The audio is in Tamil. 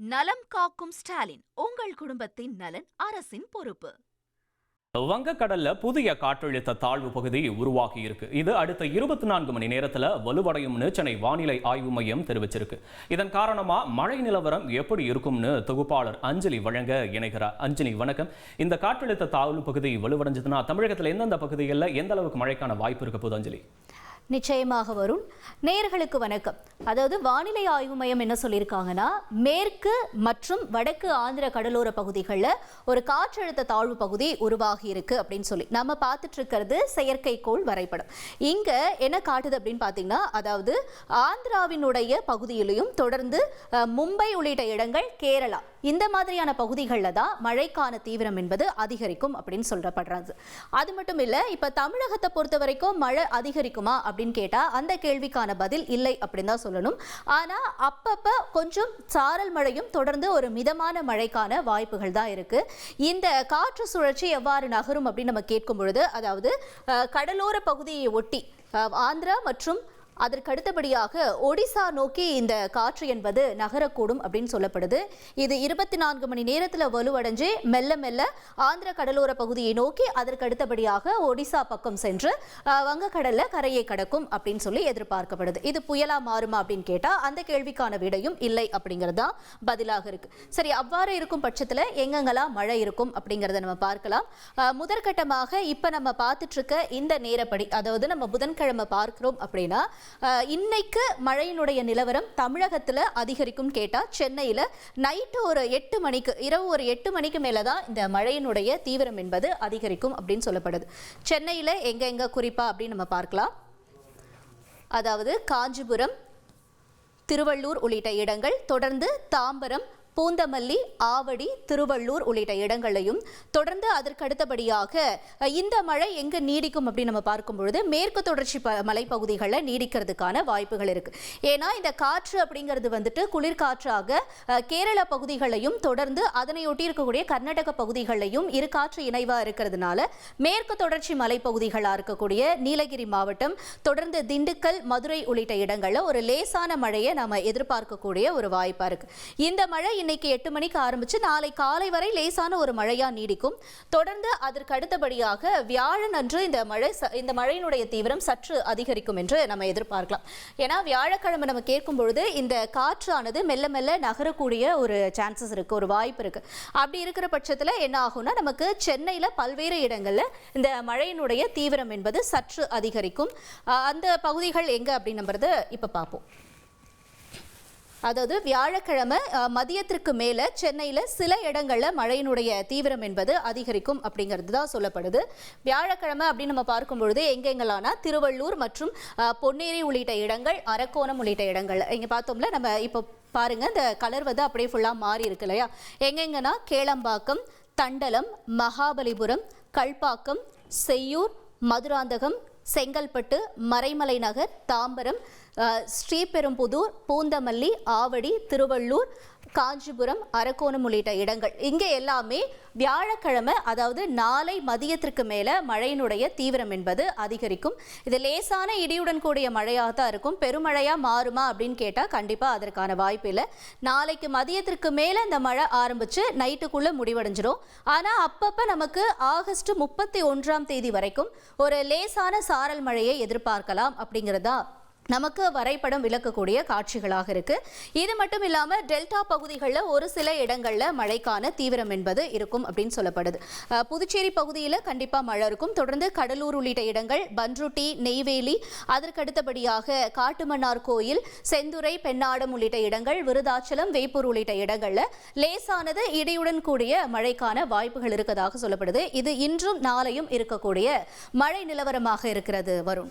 நலம் காக்கும் ஸ்டாலின் உங்கள் குடும்பத்தின் நலன் அரசின் பொறுப்பு. வங்கக்கடல்ல புதிய காற்றழுத்த தாழ்வு பகுதி உருவாகி இருக்கு இது அடுத்த இருபத்தி நான்கு மணி நேரத்துல வலுவடையும்னு சென்னை வானிலை ஆய்வு மையம் தெரிவிச்சிருக்கு. இதன் காரணமா மழை நிலவரம் எப்படி இருக்கும்னு தொகுப்பாளர் அஞ்சலி வழங்க இணைகிறார். அஞ்சலி வணக்கம். இந்த காற்றழுத்த தாழ்வு பகுதி வலுவடைஞ்சதுன்னா தமிழகத்துல எந்தெந்த பகுதிகளில் எந்த அளவுக்கு மழைக்கான வாய்ப்பு இருக்க போகுது அஞ்சலி? நிச்சயமாக வரும் நேர்களுக்கு வணக்கம். அதாவது வானிலை ஆய்வு மையம் என்ன சொல்லியிருக்காங்கன்னா மேற்கு மற்றும் வடக்கு ஆந்திர கடலோர பகுதிகளில் ஒரு காற்றழுத்த தாழ்வு பகுதி உருவாகி இருக்கு அப்படின்னு சொல்லி. நம்ம பார்த்துட்டு இருக்கிறது செயற்கைக்கோள் வரைபடம். இங்க என்ன காட்டுது அப்படின்னு பார்த்தீங்கன்னா அதாவது ஆந்திராவினுடைய பகுதியிலையும் தொடர்ந்து மும்பை உள்ளிட்ட இடங்கள் கேரளா. இந்த மாதிரியான பகுதிகளில் தான் மழைக்கான தீவிரம் என்பது அதிகரிக்கும் அப்படின்னு சொல்லப்படுறது. அது மட்டும் இல்லை இப்போ தமிழகத்தை பொறுத்த வரைக்கும் மழை அதிகரிக்குமா அப்படின்னு கேட்டால் அந்த கேள்விக்கான பதில் இல்லை அப்படின்னு தான் சொல்லணும். ஆனால் அப்பப்போ கொஞ்சம் சாரல் மழையும் தொடர்ந்து ஒரு மிதமான மழைக்கான வாய்ப்புகள் தான் இருக்குது இந்த காற்று சுழற்சி எவ்வாறு நகரும் அப்படின்னு நம்ம கேட்கும் பொழுது அதாவது கடலோர பகுதியை ஒட்டி ஆந்திரா மற்றும் அதற்கு அடுத்தபடியாக ஒடிசா நோக்கி இந்த காற்று என்பது நகரக்கூடும் அப்படின்னு சொல்லப்படுது. இது இருபத்தி நான்கு மணி நேரத்தில் வலுவடைஞ்சு மெல்ல மெல்ல ஆந்திர கடலோர பகுதியை நோக்கி அதற்கு அடுத்தபடியாக ஒடிசா பக்கம் சென்று வங்கக்கடலில் கரையை கடக்கும் அப்படின்னு சொல்லி எதிர்பார்க்கப்படுது. இது புயலா மாறுமா அப்படின்னு கேட்டால் அந்த கேள்விக்கான விடையும் இல்லை அப்படிங்கிறது தான் பதிலாக இருக்கு. சரி அவ்வாறு இருக்கும் பட்சத்தில் எங்கெங்கெல்லாம் மழை இருக்கும் அப்படிங்கிறத நம்ம பார்க்கலாம். முதற்கட்டமாக இப்போ நம்ம பார்த்துட்டு இருக்க இந்த நேரப்படி அதாவது நம்ம புதன்கிழமை பார்க்கிறோம் அப்படின்னா இன்னைக்கு மழையினுடைய நிலவரம் தமிழகத்தில் அதிகரிக்கும் கேட்டால் சென்னையில் நைட்டு ஒரு எட்டு மணிக்கு இரவு ஒரு எட்டு மணிக்கு மேலே தான் இந்த மழையினுடைய தீவிரம் என்பது அதிகரிக்கும் அப்படின்னு சொல்லப்படுது. சென்னையில் எங்க எங்க குறிப்பா அப்படின்னு நம்ம பார்க்கலாம். அதாவது காஞ்சிபுரம் திருவள்ளூர் உள்ளிட்ட இடங்கள் தொடர்ந்து தாம்பரம் பூந்தமல்லி ஆவடி திருவள்ளூர் உள்ளிட்ட இடங்களையும் தொடர்ந்து அதற்கு அடுத்தபடியாக இந்த மழை எங்கு நீடிக்கும் அப்படின்னு நம்ம பார்க்கும் பொழுது மேற்கு தொடர்ச்சி ப மலைப்பகுதிகளில் நீடிக்கிறதுக்கான வாய்ப்புகள் இருக்கு. ஏன்னா இந்த காற்று அப்படிங்கிறது வந்துட்டு குளிர்காற்றாக கேரள பகுதிகளையும் தொடர்ந்து அதனையொட்டி இருக்கக்கூடிய கர்நாடக பகுதிகளையும் இரு காற்று இணைவாக இருக்கிறதுனால மேற்கு தொடர்ச்சி மலைப்பகுதிகளாக இருக்கக்கூடிய நீலகிரி மாவட்டம் தொடர்ந்து திண்டுக்கல் மதுரை உள்ளிட்ட இடங்களில் ஒரு லேசான மழையை நாம் எதிர்பார்க்கக்கூடிய ஒரு வாய்ப்பாக இருக்கு. இந்த மழை இன்னைக்கு எட்டு மணிக்கு ஆரம்பிச்சு நாளை காலை வரை லேசான ஒரு மழையா நீடிக்கும். தொடர்ந்து அதற்கு அடுத்தபடியாக வியாழன் அன்று இந்த மழை ச- இந்த மழையினுடைய தீவிரம் சற்று அதிகரிக்கும் என்று நம்ம எதிர்பார்க்கலாம். ஏன்னா வியாழக்கிழமை நம்ம கேட்கும் பொழுது இந்த காற்றானது மெல்ல மெல்ல நகரக்கூடிய ஒரு சான்சஸ் இருக்கு ஒரு வாய்ப்பு இருக்கு. அப்படி இருக்கிற பட்சத்தில் என்ன ஆகும்னா நமக்கு சென்னையில் பல்வேறு இடங்களில் இந்த மழையினுடைய தீவிரம் என்பது சற்று அதிகரிக்கும். அந்த பகுதிகள் எங்க அப்படின்னுறது இப்போ பார்ப்போம் அதாவது வியாழக்கிழமை மதியத்திற்கு மேலே சென்னையில் சில இடங்களில் மழையினுடைய தீவிரம் என்பது அதிகரிக்கும் அப்படிங்கிறது தான் சொல்லப்படுது. வியாழக்கிழமை அப்படின்னு நம்ம பார்க்கும் பொழுது எங்கெங்கெல்லாம்னா திருவள்ளூர் மற்றும் பொன்னேரி உள்ளிட்ட இடங்கள் அரக்கோணம் உள்ளிட்ட இடங்கள். இங்கே பார்த்தோம்ல நம்ம இப்போ பாருங்க இந்த கலர் வந்து அப்படியே ஃபுல்லாக மாறி இருக்கு இல்லையா? எங்கெங்கன்னா கேளம்பாக்கம் தண்டலம் மகாபலிபுரம் கல்பாக்கம் செய்யூர் மதுராந்தகம் செங்கல்பட்டு மறைமலை நகர் தாம்பரம் ஸ்ரீபெரும்புதூர் பூந்தமல்லி ஆவடி திருவள்ளூர் காஞ்சிபுரம் அரக்கோணம் உள்ளிட்ட இடங்கள். இங்கே எல்லாமே வியாழக்கிழமை அதாவது நாளை மதியத்திற்கு மேலே மழையினுடைய தீவிரம் என்பது அதிகரிக்கும். இது லேசான இடியுடன் கூடிய மழையாக தான் இருக்கும். பெருமழையாக மாறுமா அப்படின்னு கேட்டால் கண்டிப்பாக அதற்கான வாய்ப்பு இல்லை. நாளைக்கு மதியத்திற்கு மேலே இந்த மழை ஆரம்பித்து நைட்டுக்குள்ளே முடிவடைஞ்சிடும் ஆனால் அப்பப்போ நமக்கு ஆகஸ்ட் முப்பத்தி ஒன்றாம் தேதி வரைக்கும் ஒரு லேசான சாரல் மழையை எதிர்பார்க்கலாம் அப்படிங்கிறதா நமக்கு வரைபடம் விளக்கக்கூடிய காட்சிகளாக இருக்கு. இது மட்டும் இல்லாம டெல்டா பகுதிகளில் ஒரு சில இடங்கள்ல மழைக்கான தீவிரம் என்பது இருக்கும் அப்படின்னு சொல்லப்படுது. புதுச்சேரி பகுதியில் கண்டிப்பா மழை இருக்கும். தொடர்ந்து கடலூர் உள்ளிட்ட இடங்கள் பன்ருட்டி நெய்வேலி அதற்கு அடுத்தபடியாக காட்டுமன்னார் கோயில் செந்துறை பெண்ணாடம் உள்ளிட்ட இடங்கள் விருதாச்சலம் வேப்பூர் உள்ளிட்ட இடங்கள்ல லேசானது இடியுடன் கூடிய மழைக்கான வாய்ப்புகள் இருக்கதாக சொல்லப்படுது. இது இன்றும் நாளையும் இருக்கக்கூடிய மழை நிலவரமாக இருக்கிறது. வருண்.